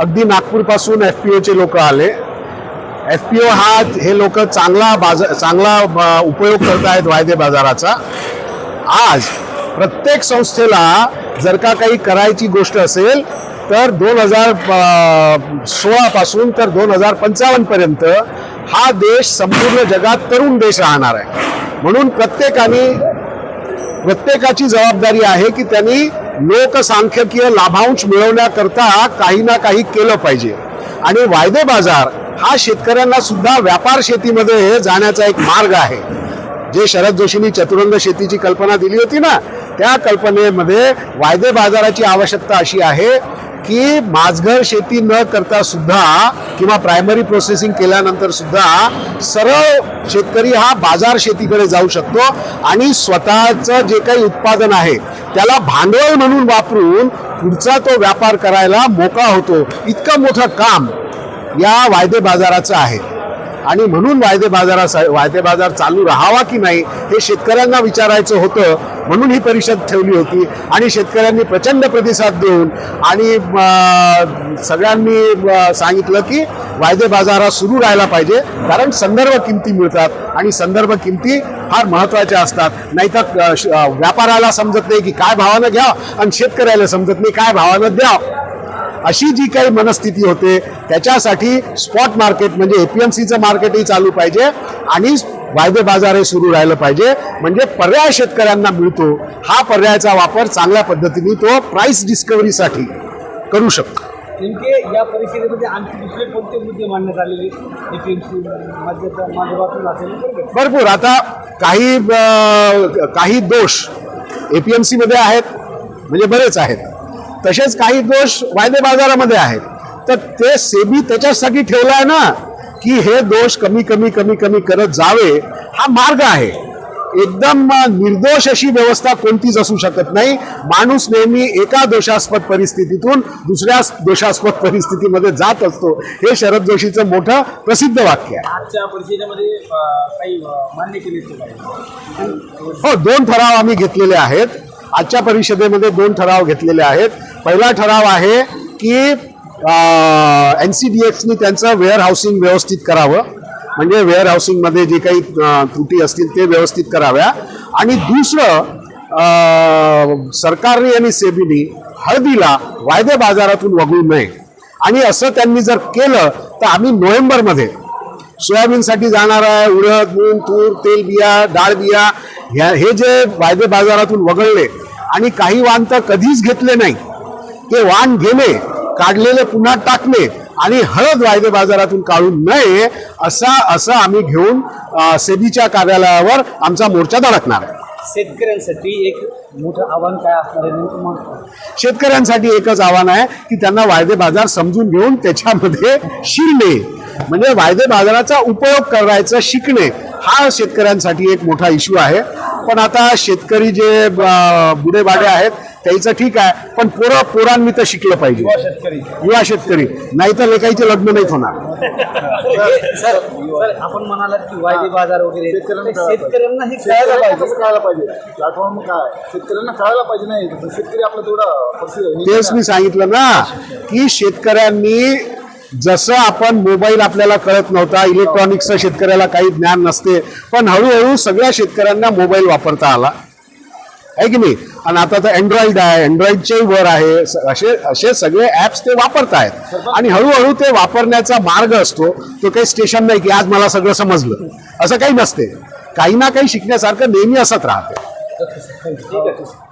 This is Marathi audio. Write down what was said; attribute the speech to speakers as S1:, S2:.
S1: अगदी नागपूरपासून एफ पी ओचे लोक आले. एफ पी ओ हा हे लोक चांगला बाजार चांगला उपयोग करत आहेत वायदे बाजाराचा. आज प्रत्येक संस्थेला जर का काही करायची गोष्ट असेल तर दोन हजार सोळापासून तर दोन हजार पंचावन्नपर्यंत हा देश संपूर्ण जगात तरुण देश राहणार आहे. म्हणून प्रत्येकाने प्रत्येकाची जबाबदारी आहे की त्यांनी लोकसांख्यकीय लाभांश मिळवण्याकरता काही ना काही केलं पाहिजे. आणि वायदे बाजार हा शेतकऱ्यांना सुद्धा व्यापार शेतीमध्ये जाण्याचा एक मार्ग आहे. जे शरद जोशींनी चतुरंग शेतीची कल्पना दिली होती ना त्या कल्पनेमध्ये वायदे बाजाराची आवश्यकता अशी आहे की माझघर शेती न करता सुद्धा किंवा प्रायमरी प्रोसेसिंग केल्यानंतर सुद्धा सरळ शेतकरी हा बाजार शेतीकडे जाऊ शकतो आणि स्वतःचं जे काही उत्पादन आहे त्याला भांडवल म्हणून वापरून पुढचा तो व्यापार करायला मोकळा होतो. इतकं मोठं काम या वायदे बाजाराचं आहे. आणि म्हणून वायदे बाजारा वायदे बाजार चालू राहावा की नाही हे शेतकऱ्यांना विचारायचं होतं. म्हणून ही परिषद ठेवली होती. आणि शेतकऱ्यांनी प्रचंड प्रतिसाद देऊन आणि सगळ्यांनी सांगितलं की वायदे बाजार हा सुरू राहायला पाहिजे. कारण संदर्भ किमती मिळतात आणि संदर्भ किमती फार महत्त्वाच्या असतात. नाहीतर श- व्यापाराला समजत नाही की काय भावानं घ्या आणि शेतकऱ्याला समजत नाही काय भावानं द्या. अशी जी काही मनस्थिती होते त्याच्यासाठी स्पॉट मार्केट म्हणजे एपीएमसीचं मार्केटही चालू पाहिजे आणि वायदे बाजार हे सुरू राहिलं पाहिजे. म्हणजे पर्याय शेतकऱ्यांना मिळतो. हा पर्यायाचा वापर चांगल्या पद्धतीने तो प्राइस डिस्कवरीसाठी करू शकतो.
S2: नेमके या परिषदेमध्ये आणखी दुसरे कोणते मुद्दे मांडण्यात आलेले
S1: भरपूर. आता काही काही दोष एपीएमसी मध्ये आहेत. म्हणजे बरेच आहेत. तसेच काही दोष वायदे बाजारामध्ये आहेत. तर ते सेबी त्याच्यासाठी ठेवलाय ना की हे दोष कमी कमी कमी कमी करत जावे हा मार्ग आहे. एकदम निर्दोष अशी व्यवस्था कोणतीच असू शकत नाही. माणूस नेहमी एका दोषास्पद परिस्थितीतून दुसऱ्या दोषास्पद परिस्थितीमध्ये जात असतो. हे शरद जोशीचं मोठं प्रसिद्ध वाक्य आहे.
S2: आजच्या परिषदेमध्ये अं, काही अं, मान्य केले पाहिजे
S1: हो दोन ठराव आम्ही घेतलेले आहेत. आजच्या परिषदेमध्ये दोन ठराव घेतलेले आहेत. पहिला ठराव आहे की एन सी डी एक्सनी त्यांचं वेअर हाऊसिंग व्यवस्थित करावं. म्हणजे वेअर हाऊसिंगमध्ये जे काही त्रुटी असतील ते व्यवस्थित कराव्या. आणि दुसरं सरकारने आणि सेबीनी हळदीला वायदे बाजारातून वगळू नये. आणि असं त्यांनी जर केलं तर आम्ही नोव्हेंबरमध्ये सोयाबीनसाठी जाणार आहे उडद मूग तूर तेल बिया डाळ बिया ह्या हे जे वायदे बाजारातून वगळले आणि काही वाण तर कधीच घेतले नाही. ते वाण गेले काढलेले पुन्हा टाकले आणि हळद वायदे बाजारातून काढू नये असा असं आम्ही घेऊन सेबीच्या कार्यालयावर आमचा मोर्चा धडकणार आहे.
S2: शेतकऱ्यांसाठी एक मोठं आव्हान काय असणार
S1: शेतकऱ्यांसाठी एकच आव्हान आहे की त्यांना वायदे बाजार समजून घेऊन त्याच्यामध्ये शिरणे. म्हणजे वायदे बाजाराचा उपयोग करायचा शिकणे हा शेतकऱ्यांसाठी एक मोठा इश्यू आहे. पण आता शेतकरी जे अं, बुडेबाडे आहेत त्याचं ठीक आहे पण पोरं पोरांनी तर शिकलं पाहिजे.
S2: शेतकरी.
S1: युवा शेतकरी. नाही तर लेखाईचे लग्न नाहीत होणार.
S2: आपण म्हणालात की वायदे बाजार वगैरे. शेतकऱ्यांना हे कळायला पाहिजे.
S3: कळायला पाहिजे. प्लॅटफॉर्म काय? शेतकऱ्यांना कळायला पाहिजे नाही. शेतकरी आपला तेवढा
S1: तेच मी सांगितलं ना की शेतकऱ्यांनी जसं आपण मोबाईल आपल्याला कळत नव्हता इलेक्ट्रॉनिक्सचं शेतकऱ्याला काही ज्ञान नसते पण हळूहळू सगळ्या शेतकऱ्यांना मोबाईल वापरता आला. आहे की नाही? आणि आता तर अँड्रॉइड आहे अँड्रॉइडच्याही वर आहे असे असे सगळे ॲप्स ते वापरत आहेत. आणि हळूहळू ते वापरण्याचा मार्ग असतो तो काही स्टेशन नाही की आज मला सगळं समजलं. असं काही नसते. काही ना काही शिकण्यासारखं नेहमी असत राहते.
S2: ठीक आहे